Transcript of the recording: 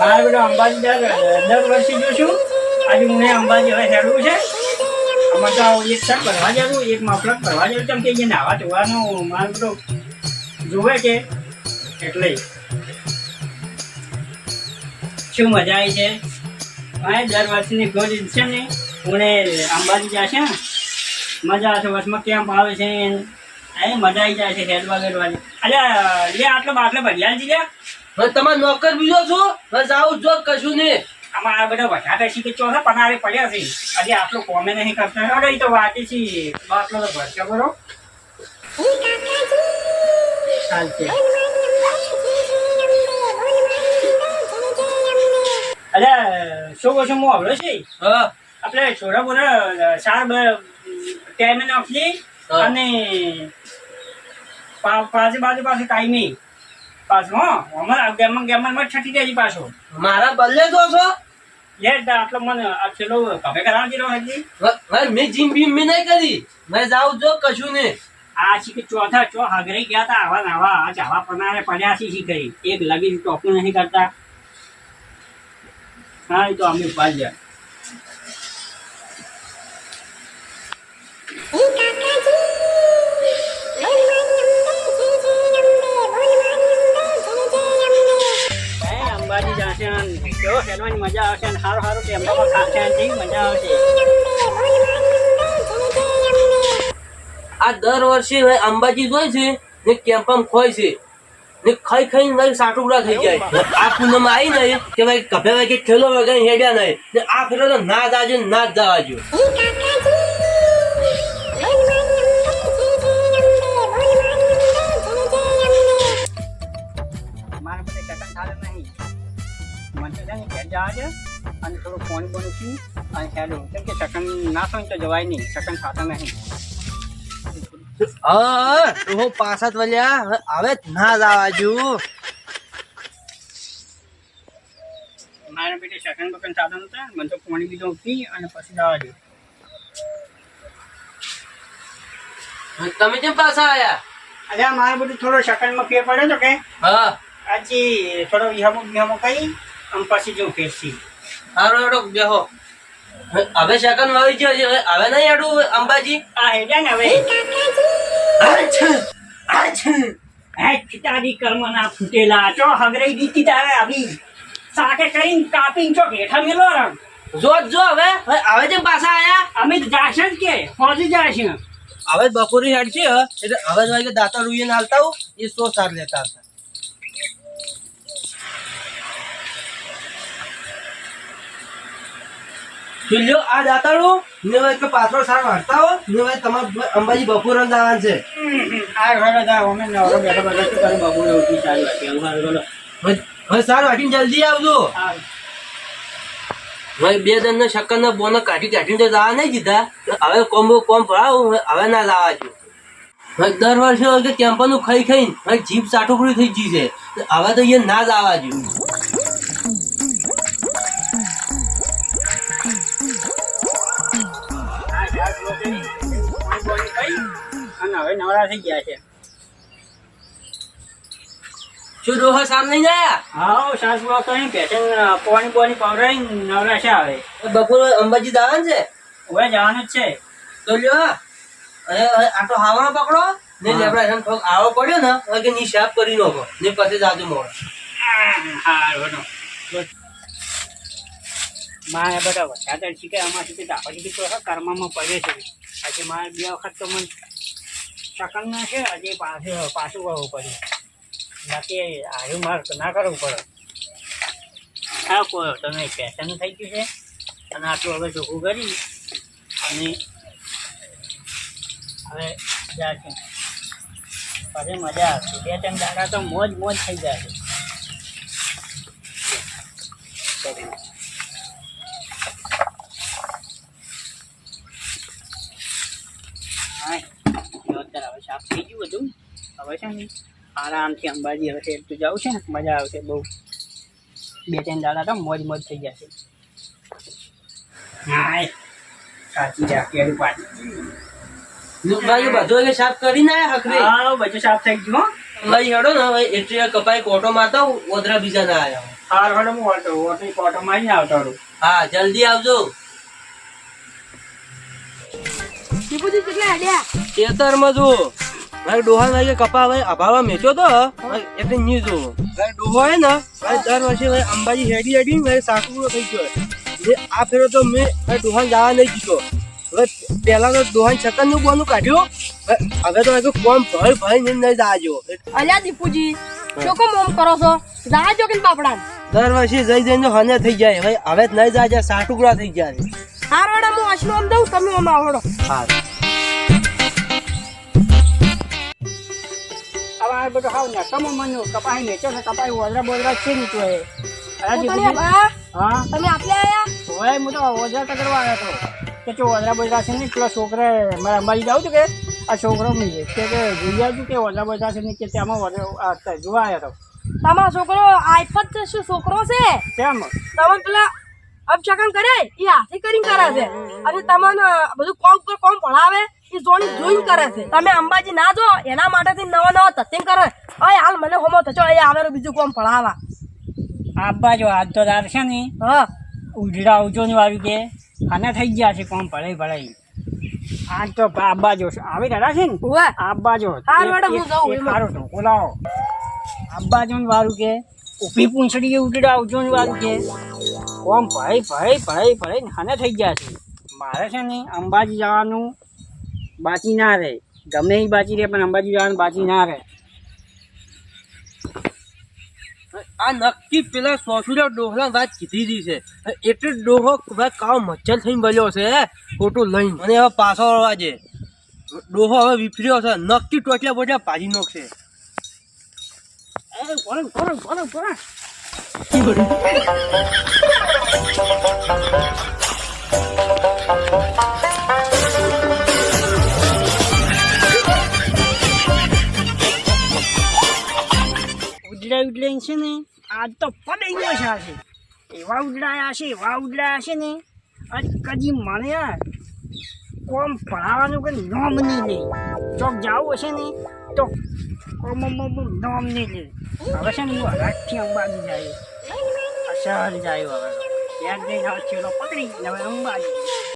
મારે બધા અંબાજી દર વર્ષે જોશું આજે હું અંબાજી હવે હેડવું છે. અમારે તો એક શર્ટ ભરવા જવું એક મફલર ભરવા જવું કેમ કે જે નાવા ધોવાનું મારે બધો જોવે છે. એટલે શું મજા આવી છે? હા દર વર્ષની ગોળ છે ને? પુણે અંબાજી જાય ને મજા આવશે વર્ષમાં કેમ્પ આવે છે. એ મજા આવી જાય છે. હેડવા ગેડવાની અલ્યા, લે, આટલો બાટલો ભરિયાલ જી લે હવે તમારે નોકર બીજો છો? જાઉં જો કશું નહીં આ બધા વધારે કે ચોથા પનારે પડ્યા છે. આજે આટલું કોમે નહીં કરતા. અરે તો વાંચી છે. આટલો તો ભરશે બરો ચાલશે. અરે શું કહું છું હું આવડો છે? હા. આપણે છોરા બોરા ચાર ટાઈમે નાખી. અને પા- પાસે બાજુ પાસે ટાઈમે પાછું હો. અમારા ગેમમાં ગેમમાં છઠ્ઠી જાય પાછો. મારા બદલે તો છો? લે આટલો મને આ છેલો કભે કરાવજી જીરો હજી? ભાઈ મેં જીમ બીમ બી નહીં કરી. મેં જાઉં જો કશું નહીં. આ શીખી ચોથા ચો હાગરે ગયા તા આવા નાવા આવા આ ચાવા પનારે પડ્યા છે શીખરી એક લગી ટોપું નહીં કરતા. હા એ તો અમે પાડ્યા ને મજા આવશે ને સારું સારું ટેમ્પામાં ખાશે મજા આવશે આ દર વર્ષે અંબાજી જોઈ છે ને કેમ્પમ ખોય છે. ને ખાઈ ખાઈને ભાઈ સાટુકડા થઈ જાય. આ પૂનમ આવી નહીં કે ભાઈ કભે ભાઈ કે ખેલો વગર હેડ્યા નહીં ને આ ફેરો તો ના જાજો ના જ જવાજો જવા છે. અને થોડું પાણી બોણી પી અને હેડો કેમ કે ચકન ના થાય તો જવાય નહીં. ચકન ખાતા નહીં. હા પાછા જ વળ્યા હવે ના જવાજો મારે બેટે ચકન બકન સાધન હતા મને તો પાણી બીજો પી અને પછી જવા દે તમે કેમ પાછા આયા? અરે મારે બધું થોડો શકનમાં ફેર પડ્યો તો કે. હા. આજી થોડો વિહામો વિહામો કહી અને પછી જો ફેરસી. હારો હેડો બેહો. હવે સેકન્ડ આવી ગયો છે હવે નહીં હેડું અંબાજી? આ હેડ્યા ને હવે. હે તારી કર્મના ફૂટેલા. ચો હગરે દીધી તારે આવી. સાકે કરીને કાપીને ચો હેઠા મેલો રમ જો જો હવે હવે જે જેમ પાછા આયા? અમે જાશન જાશે જ કે પહોંચી છે હવે બપોરી હેડ છે એટલે હવે જ દાતા રૂઈને હાલતા એ સો સાર લેતા હતા લ્યો આ દાતાળું ને હવે કે પાછળ સાર વાળતા હો ને હવે તમારે અંબાજી બપોર જ છે. આ ઘરે જા અમે નવરો બેઠો બેઠો શું કરું બબુને ઉઠી એવું હારું બોલો હવે સાર વાટીને જલ્દી આવજો. હવે બે દન શક્કર ને બોને કાઢી કાઢીને તો જવા નહીં દીધા. હવે કોમ્બો કોમ ભરાવું હવે ના લાવા જો દર વર્ષે કેમ્પાનું ખાઈ ખાઈને જીભ સાટુકડી થઈ ગઈ છે. હવે તો એ ના જ આવવા અને થઈ ગયા છે. શું ડોહા સામ નહીં ગયા હા સાસ બા કઈ પેશન પાણી પાણી પાવડાઈ નવરા છે હવે. બપોરે અંબાજી દાવાનું છે? હવે જવાનું જ છે. તો લ્યો હવે આટલો હાવાનો પકડો. ને લેબડા એમ થોડોક આવો પડ્યો ને હવે કે ની સાફ કરી નો ને પછી જાજો મોડ હા બનો મારે બધા વધારે શીખે આમાં શીખે ધાબા દીકરો કર્મમાં પડે છે. આજે મારે બે વખત તો મને શકન ના છે હજી પાછું પાછું કરવું પડે બાકી હારું માર્ક ના કરવું પડે હા કોઈ તમે પેશન થઈ ગયું છે? અને આટલું હવે ચોખ્ખું કરી અને હવે જાય છે પછી મજા આવશે બે ત્રણ દાડા તો મોજ મોજ થઈ જાય. છે હા જો અત્યારે હવે સાફ થઈ ગયું બધું હવે છે ને આરામથી અંબાજી હવે હેઠું જવું છે ને મજા આવશે બહુ. બે ત્રણ દાડા તો મોજ મોજ થઈ જશે હા સાચી રાખી પાછી ભાઈ બધું હવે સાફ કરીને આયા હકરી હા બધું સાફ થઈ ગયું અંબાજી હેડો ને હવે એટલે કપાઈ કોટો મારતા ઓદરા બીજા ના આયા હાર વડે હું ઓટો ઓટો ઓટો મારીને આવતો હા જલ્દી આવજો. જો મારે ડોહા ભાઈ કપા ભાઈ અભાવા મેચ્યો તો એટલે ન્યૂઝ જો મારે ડોહો હે ને મારે દર વર્ષે ભાઈ અંબાજી હેડી હેડી મારે સાકુરો થઈ ગયો એટલે આ ફેરો તો મેં મારે ડોહા જવા નહીં દીધો. હવે પેલા તો ડોહાન છતાં નું બોનું કાઢ્યું. હવે હવે તો હજુ કોમ ભય ભય ને નહીં જાજો. અલ્યા દીપુજી શું મોમ કરો છો? જાજો કે બાપડા દર વર્ષે જઈ જઈને હને થઈ જાય. ભાઈ હવે જ નહીં જાય સાટુકડા થઈ જાય હાર વડે હું અશનું આમ દઉં તમે આમ આવડો. હા હવે આ બધું હાવ ને કમો મનો કપાઈ ને ચો કપાઈ ઓદરા બોદરા છે નહીં તો એ. અરે તમે દીપુજી, બા, હા? તમે આટલે આયા? હવે હું તો ઓદરા કરવા આવ્યો હતો કે ચો ઓદરા બોદરા છે ને પેલો છોકરા મારે અંબાજી છું કે? આ છોકરો મી કે કે જોઈ આવજો કે ઓદરા બોદરા છે ને કે તેમાં જોવા આવ્યો હતો તમારો છોકરો આઈફત શું છોકરો છે? કેમ? તમે પેલા અપશકન કરે એ હાથે કરીને કરે છે. અને તમને બધું કોમ પર કોમ ભણાવે એ જોણી જોઈન કરે છે. તમે અંબાજી ના જો એના માટે નવા નવા તત્તિંગ કરે. અય હાલ મને હોમો થચો એ આવે બીજું કોમ ભણાવા આબા જો આજ તો તાર છે ને. હા. ઉજડા ઉજોની વાળું કે અને થઈ ગયા છે કોમ ભળાઈ ભળાઈ. આજ તો આબા જો આવી રહ્યા છે ને? આબા જો હાર મેડમ, હું જાઉં એમાં. સારો તો બોલાવો આબા જો વાળું કે ઊભી પૂંછડી ઉજડા ઉજોની વાળું કે. કોમ ભાઈ ભાઈ ભાઈ ભાઈ હાને થઈ ગયા છે. મારે છે ને અંબાજી જવાનું બાકી ના રહે. ગમે એ બાકી રહે પણ અંબાજી જવાનું બાકી ના રહે. આ નક્કી પેલા સોસુરા ડોહલા વાત કીધી દી છે. એટલે ડોહો ભાઈ કાવ મચ્છર થઈને બોલ્યો છે ખોટું લઈને. મને હવે પાછો વળવા છે ડોહો હવે વિફર્યો છે નક્કી ટોટલા બોટલા ભાજી નોખશે. એ ભરણ ભરણ ભરણ બોલો ઉજળા ઉજળા છે ને? આજ તો પડી ગયો છે આજે. એવા ઉડલાયા છે, એવા ઉડલાયા છે ને? આજ કદી મને કોમ પડાવવાનું કે નોમ નહીં લે. ચોક જવું હશે ને, તો કોમ નોમ નહીં લે. હવે છે ને હું હરાજથી અંબાજી જાય. અસર જાય હવે. ત્યાં જઈને હવે છેલ્લો પકડી હવે અંબાજી.